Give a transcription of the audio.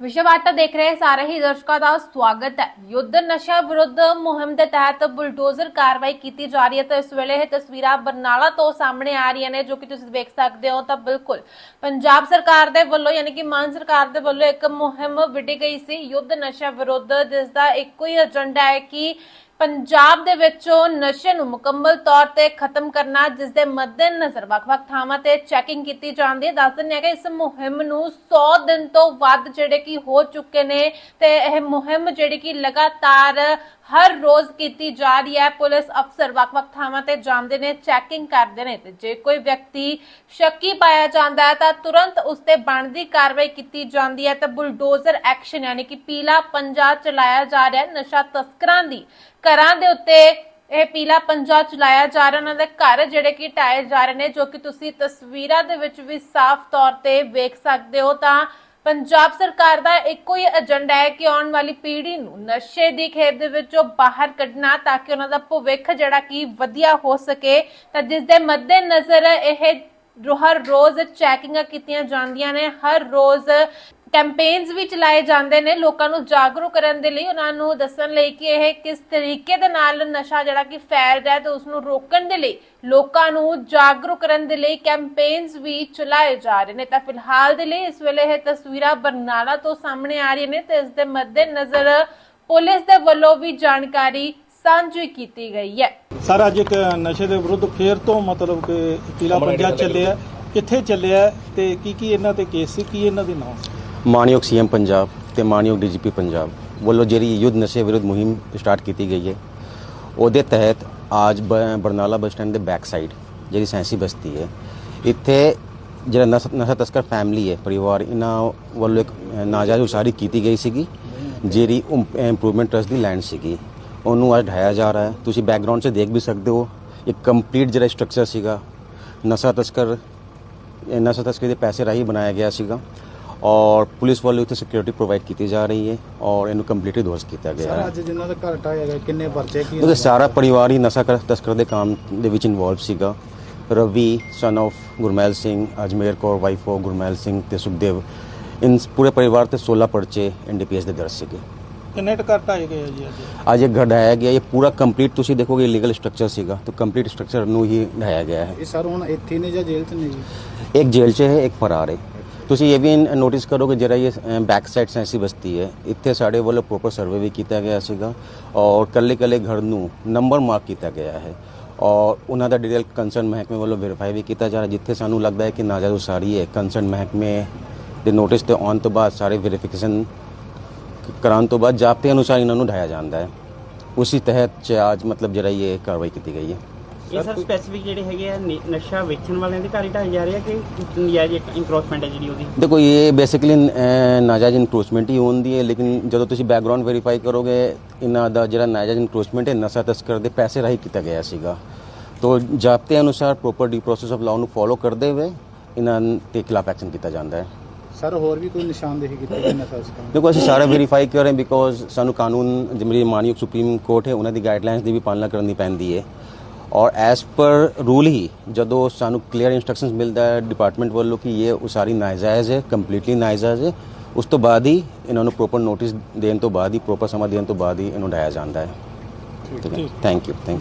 ਵਿਸ਼ਵਾਰਤਾ ਦੇਖ ਰਹੇ ਸਾਰੇ ਹੀ ਦਰਸ਼ਕਾਂ ਦਾ ਸਵਾਗਤ ਹੈ। ਯੁੱਧ ਨਸ਼ਾ ਵਿਰੁੱਧ ਮੁਹਿੰਮ ਦੇ ਤਹਿਤ ਬੁਲਡੋਜ਼ਰ ਕਾਰਵਾਈ ਕੀਤੀ ਜਾ ਰਹੀ ਹੈ ਤਾਂ ਇਸ ਵੇਲੇ ਇਹ ਤਸਵੀਰਾਂ ਬਰਨਾਲਾ ਤੋਂ ਸਾਹਮਣੇ ਆ ਰਹੀਆਂ ਨੇ ਜੋ ਕਿ ਤੁਸੀਂ ਦੇਖ ਸਕਦੇ ਹੋ ਤਾਂ ਬਿਲਕੁਲ ਪੰਜਾਬ ਸਰਕਾਰ ਦੇ ਵੱਲੋਂ ਯਾਨੀ ਕਿ ਮਾਨ ਸਰਕਾਰ ਦੇ ਵੱਲੋਂ ਇੱਕ ਮੁਹਿੰਮ ਵਿੱਢੀ ਗਈ ਸੀ। ਯੁੱਧ ਨਸ਼ਾ ਵਿਰੁੱਧ ਜਿਸ ਦਾ ਇੱਕੋ ਹੀ ਏਜੰਡਾ ਹੈ ਕਿ ਪੰਜਾਬ ਦੇ ਵਿੱਚੋਂ ਨਸ਼ੇ ਨੂੰ ਮੁਕੰਮਲ ਤੌਰ ਤੇ ਖਤਮ ਕਰਨਾ, ਜਿਸ ਦੇ ਮੱਦੇਨਜ਼ਰ ਵੱਖ-ਵੱਖ ਥਾਵਾਂ ਤੇ ਚੈਕਿੰਗ ਕੀਤੀ ਜਾਂਦੀ ਹੈ ਦੱਸ ਦਿੰਦੇ ਹਾਂ ਕਿ ਇਸ ਮੁਹਿੰਮ ਨੂੰ 100 ਦਿਨ ਤੋਂ ਵੱਧ ਜਿਹੜੇ ਕਿ ਹੋ ਚੁੱਕੇ ਨੇ ਤੇ ਇਹ ਮੁਹਿੰਮ ਜਿਹੜੀ ਕਿ ਲਗਾਤਾਰ ਹਰ ਰੋਜ਼ ਕੀਤੀ ਜਾ ਰਹੀ ਹੈ। ਪੁਲਿਸ ਅਫਸਰ ਵੱਖ-ਵੱਖ ਥਾਵਾਂ ਤੇ ਜਾਂਦੇ ਨੇ ਚੈਕਿੰਗ ਕਰਦੇ ਨੇ ਤੇ ਜੇ ਕੋਈ ਵਿਅਕਤੀ ਸ਼ੱਕੀ ਪਾਇਆ ਜਾਂਦਾ ਹੈ ਤਾਂ ਤੁਰੰਤ ਉਸ ਤੇ ਬਣਦੀ ਕਾਰਵਾਈ ਕੀਤੀ ਜਾਂਦੀ ਹੈ ਤੇ ਬੁਲਡੋਜ਼ਰ ਐਕਸ਼ਨ ਯਾਨੀ ਕਿ ਪੀਲਾ ਪੰਜਾ ਚਲਾਇਆ ਜਾ ਰਿਹਾ ਹੈ। ਨਸ਼ਾ ਤਸਕਰਾਂ ਦੀ ਘਰਾਂ ਦੇ ਉੱਤੇ ਇਹ ਪੀਲਾ ਪੰਜਾ ਚਲਾਇਆ ਜਾ ਰਿਹਾ, ਉਹਨਾਂ ਦੇ ਘਰ ਜਿਹੜੇ ਕਿ ਢਾਏ ਜਾ ਰਹੇ ਨੇ, ਜੋ ਕਿ ਤੁਸੀਂ ਤਸਵੀਰਾਂ ਦੇ ਵਿੱਚ ਵੀ ਸਾਫ਼ ਤੌਰ ਤੇ ਵੇਖ ਸਕਦੇ ਹੋ, ਤਾਂ ਪੰਜਾਬ ਸਰਕਾਰ ਦਾ ਇੱਕੋ ਹੀ ਏਜੰਡਾ ਹੈ ਕਿ ਆਉਣ ਵਾਲੀ ਪੀੜ੍ਹੀ ਨੂੰ ਨਸ਼ੇ ਦੀ ਖੇਪ ਦੇ ਵਿੱਚੋਂ ਬਾਹਰ ਕੱਢਣਾ, ਤਾਂ ਕਿ ਉਹਨਾਂ ਦਾ ਭਵਿੱਖ ਜਿਹੜਾ ਕਿ ਵਧੀਆ ਹੋ ਸਕੇ। ਤਾਂ ਜਿਸ ਦੇ ਮੱਦੇਨਜ਼ਰ ਇਹ ਹਰ ਰੋਜ਼ ਚੈਕਿੰਗਾਂ ਕੀਤੀਆਂ ਜਾਂਦੀਆਂ ਨੇ, ਹਰ ਰੋਜ਼ ਕੈਂਪੇਨਸ ਵੀ ਚਲਾਏ ਜਾਂਦੇ ਨੇ ਲੋਕਾਂ ਨੂੰ ਜਾਗਰੂਕ ਕਰਨ ਦੇ ਲਈ, ਉਹਨਾਂ ਨੂੰ ਦੱਸਣ ਲਈ ਕਿ ਇਹ ਕਿਸ ਤਰੀਕੇ ਦੇ ਨਾਲ ਨਸ਼ਾ ਜਿਹੜਾ ਕਿ ਫੈਲ ਰਿਹਾ ਹੈ ਤੇ ਉਸ ਨੂੰ ਰੋਕਣ ਦੇ ਲਈ, ਲੋਕਾਂ ਨੂੰ ਜਾਗਰੂਕ ਕਰਨ ਦੇ ਲਈ ਕੈਂਪੇਨਸ ਵੀ ਚਲਾਏ ਜਾ ਰਹੇ ਨੇ। ਤਾਂ ਫਿਲਹਾਲ ਦੇ ਲਈ ਇਸ ਵੇਲੇ ਇਹ ਤਸਵੀਰਾਂ ਬਰਨਾਲਾ ਤੋਂ ਸਾਹਮਣੇ ਆ ਰਹੀਆਂ ਨੇ ਤੇ ਇਸ ਦੇ ਮੱਦੇਨਜ਼ਰ ਪੁਲਿਸ ਦੇ ਵੱਲੋਂ ਵੀ ਜਾਣਕਾਰੀ ਸਾਂਝੀ ਕੀਤੀ ਗਈ ਹੈ। ਸਰ ਅੱਜ ਇੱਕ ਨਸ਼ੇ ਦੇ ਵਿਰੁੱਧ ਫੇਰ ਤੋਂ ਮਤਲਬ ਕਿ ਪੀਲਾ ਪੰਜਾ ਚੱਲਿਆ ਕਿੱਥੇ ਚੱਲਿਆ ਤੇ ਕੀ ਕੀ ਇਹਨਾਂ ਤੇ ਕੇਸ ਸੀ ਕੀ ਇਹਨਾਂ ਦੇ ਨਾਮ ਮਾਨਯੋਗ ਸੀਐਮ ਪੰਜਾਬ ਤੇ ਮਾਨਯੋਗ ਡੀਜੀਪੀ ਪੰਜਾਬ ਵੱਲੋਂ ਜਿਹੜੀ ਯੁੱਧ ਨਸ਼ੇ ਵਿਰੁੱਧ ਮੁਹਿੰਮ ਸਟਾਰਟ ਕੀਤੀ ਗਈ ਹੈ। ਉਹਦੇ ਤਹਿਤ ਅੱਜ ਬਰਨਾਲਾ ਬੱਸ ਸਟੈਂਡ ਦੇ ਬੈਕ ਸਾਈਡ ਜਿਹੜੀ ਸੈਂਸੀ ਬਸਤੀ ਹੈ ਇੱਥੇ ਜਿਹੜਾ ਨਸ਼ਾ ਤਸਕਰ ਫੈਮਿਲੀ ਹੈ ਪਰਿਵਾਰ ਇਹਨਾਂ ਵੱਲੋਂ ਇੱਕ ਨਾਜਾਇਜ਼ ਉਸਾਰੀ ਕੀਤੀ ਗਈ ਸੀਗੀ ਜਿਹੜੀ ਇੰਪਰੂਵਮੈਂਟ ਟਰਸਟ ਦੀ ਲੈਂਡ ਸੀਗੀ। ਉਹਨੂੰ ਅੱਜ ਢਾਇਆ ਜਾ ਰਿਹਾ ਹੈ। ਤੁਸੀਂ ਬੈਕਗ੍ਰਾਉਂਡ 'ਚ ਦੇਖ ਵੀ ਸਕਦੇ ਹੋ ਇੱਕ ਕੰਪਲੀਟ ਜਿਹੜਾ ਸਟਰਕਚਰ ਸੀਗਾ ਨਸ਼ਾ ਤਸਕਰ ਇਹ ਨਸ਼ਾ ਤਸਕਰੀ ਦੇ ਪੈਸੇ ਰਾਹੀਂ ਬਣਾਇਆ ਗਿਆ ਸੀਗਾ ਔਰ ਪੁਲਿਸ ਵੱਲੋਂ ਇੱਥੇ ਸਿਕਿਉਰਿਟੀ ਪ੍ਰੋਵਾਈਡ ਕੀਤੀ ਜਾ ਰਹੀ ਹੈ ਔਰ ਇਹਨੂੰ ਕੰਪਲੀਟਲੀ ਦੋਸਤ ਕੀਤਾ ਗਿਆ ਸਰ ਹੈ। ਅੱਜ ਜਿਨ੍ਹਾਂ ਦਾ ਘਰ ਢਾਇਆ ਗਿਆ ਕਿੰਨੇ ਪਰਚੇ ਕੀ ਉਹਦੇ ਸਾਰਾ ਪਰਿਵਾਰ ਹੀ ਨਸ਼ਾ ਕਰ- ਤਸਕਰ ਦੇ ਕੰਮ ਦੇ ਵਿੱਚ ਇਨਵੋਲਵ ਸੀਗਾ। Ravi son of Gurmail Singh Ajmer Kaur wife of Gurmail Singh ਤੇ ਸੁਖਦੇਵ ਇਨ ਪੂਰੇ ਪਰਿਵਾਰ ਤੇ 16 ਪਰਚੇ ਐਨਡੀਪੀਐਸ ਦੇ ਦਰਜ ਸੀਗੇ। ਕਿੰਨੇ ਟ ਘਰ ਢਾਏ ਗਏ ਆ ਜੀ ਅੱਜ। ਅੱਜ ਇਹ ਘਰ ਢਾਇਆ ਗਿਆ ਇਹ ਪੂਰਾ ਕੰਪਲੀਟ ਤੁਸੀਂ ਦੇਖੋਗੇ ਲੀਗਲ ਸਟਰਕਚਰ ਸੀਗਾ। ਤਾਂ ਕੰਪਲੀਟ ਸਟਰਕਚਰ ਨੂੰ ਹੀ ਢਾਇਆ ਗਿਆ ਹੈ। ਇਹ ਸਰ ਹੁਣ ਇੱਥੇ ਨੇ ਜਾਂ ਜੇਲ੍ਹ 'ਚ ਨੇ ਜੀ? ਇੱਕ ਜੇਲ੍ਹ 'ਚ ਹੈ ਇੱਕ ਫਰਾਰ ਹੈ। ਤੁਸੀਂ ਇਹ ਵੀ ਨੋਟਿਸ ਕਰੋਗੇ ਜਿਹੜਾ ਇਹ ਬੈਕ ਸਾਈਡ ਸੈਂਸੀ ਬਸਤੀ ਹੈ। ਇੱਥੇ ਸਾਡੇ ਵੱਲੋਂ ਪ੍ਰੋਪਰ ਸਰਵੇ ਵੀ ਕੀਤਾ ਗਿਆ ਸੀਗਾ ਔਰ ਕੱਲੇ ਕੱਲੇ ਘਰ ਨੂੰ ਨੰਬਰ ਮਾਰਕ ਕੀਤਾ ਗਿਆ ਹੈ। ਔਰ ਉਹਨਾਂ ਦਾ ਡਿਟੇਲ ਕੰਸਰਨ ਮਹਿਕਮੇ ਵੱਲੋਂ ਵੈਰੀਫਾਈ ਵੀ ਕੀਤਾ ਜਾ ਰਿਹਾ ਜਿੱਥੇ ਸਾਨੂੰ ਲੱਗਦਾ ਹੈ ਕਿ ਨਾਜਾਇਜ਼ ਉਸਾਰੀ ਹੈ। ਕੰਸਰਨ ਮਹਿਕਮੇ ਦੇ ਨੋਟਿਸ ਤੇ ਆਉਣ ਤੋਂ ਬਾਅਦ ਸਾਰੇ ਵੈਰੀਫਿਕੇਸ਼ਨ ਕਰਾਉਣ ਤੋਂ ਬਾਅਦ ਜਾਬਤੇ ਅਨੁਸਾਰ ਇਹਨਾਂ ਨੂੰ ਢਾਇਆ ਜਾਂਦਾ ਹੈ। ਉਸੇ ਤਹਿਤ 'ਚ ਅੱਜ ਮਤਲਬ ਜਿਹੜਾ ਇਹ ਕਾਰਵਾਈ ਕੀਤੀ ਗਈ ਹੈ। ਇਹ ਸਰ ਸਪੈਸੀਫਿਕ ਜਿਹੜੇ ਹੈਗੇ ਆ ਨ- ਨਸ਼ਾ ਵੇਚਣ ਵਾਲਿਆਂ ਦੇ ਘਰ ਹੀ ਢਾਏ ਜਾ ਰਹੇ ਆ ਕਿ ਨਜਾਇਜ਼ ਇਨਕਰੋਚਮੈਂਟ ਹੈ ਜਿਹੜੀ ਉਹਦੀ? ਦੇਖੋ ਇਹ ਬੇਸਿਕਲੀ ਨਾਜਾਇਜ਼ ਇਨਕਰੋਚਮੈਂਟ ਹੀ ਹੁੰਦੀ ਹੈ ਲੇਕਿਨ ਜਦੋਂ ਤੁਸੀਂ ਬੈਕਗ੍ਰਾਉਂਡ ਵੈਰੀਫਾਈ ਕਰੋਗੇ ਇਹਨਾਂ ਦਾ ਜਿਹੜਾ ਨਾਜਾਇਜ਼ ਇਨਕਰੋਚਮੈਂਟ ਹੈ ਨਸ਼ਾ ਤਸਕਰ ਦੇ ਪੈਸੇ ਰਾਹੀਂ ਕੀਤਾ ਗਿਆ ਸੀਗਾ। ਤੋ ਜਾਬਤੇ ਅਨੁਸਾਰ proper due process of law ਨੂੰ ਫੋਲੋ ਕਰਦੇ ਹੋਏ ਇਹਨਾਂ ਦੇ ਖਿਲਾਫ ਐਕਸ਼ਨ ਕੀਤਾ ਜਾਂਦਾ ਹੈ। ਸਰ ਹੋਰ ਵੀ ਕੋਈ ਨਿਸ਼ਾਨਦੇਹੀ ਕੀਤੀ ਗਈ ਨਸ਼ਾ ਤਸਕਰਾਂ ਦੇਖੋ ਅਸੀਂ ਸਾਰਾ ਵੈਰੀਫਾਈ ਕਰ ਰਹੇ ਬਿਕੋਜ਼ ਸਾਨੂੰ ਕਾਨੂੰਨ ਜਿਹੜੀ ਮਾਨਯੋਗ ਸੁਪਰੀਮ ਕੋਰਟ ਹੈ ਉਹਨਾਂ ਦੀ ਗਾਈਡਲਾਈਨਸ ਦੀ ਵੀ ਪਾਲਣਾ ਕਰਨੀ ਪੈਂਦੀ ਹੈ। ਔਰ ਐਸ ਪਰ ਰੂਲ ਹੀ ਜਦੋਂ ਸਾਨੂੰ ਕਲੀਅਰ ਇਨਸਟਰਕਸ਼ਨਸ ਮਿਲਦਾ ਹੈ ਡਿਪਾਰਟਮੈਂਟ ਵੱਲੋਂ ਕਿ ਇਹ ਉਸਾਰੀ ਨਾਜਾਇਜ਼ ਹੈ ਕੰਪਲੀਟਲੀ ਨਾਜਾਇਜ਼ ਹੈ ਉਸ ਤੋਂ ਬਾਅਦ ਹੀ ਇਹਨਾਂ ਨੂੰ ਪ੍ਰੋਪਰ ਨੋਟਿਸ ਦੇਣ ਤੋਂ ਬਾਅਦ ਹੀ ਪ੍ਰੋਪਰ ਸਮਾਂ ਦੇਣ ਤੋਂ ਬਾਅਦ ਹੀ ਇਹਨੂੰ ਢਾਇਆ ਜਾਂਦਾ ਹੈ। ਠੀਕ ਹੈ। Thank you thank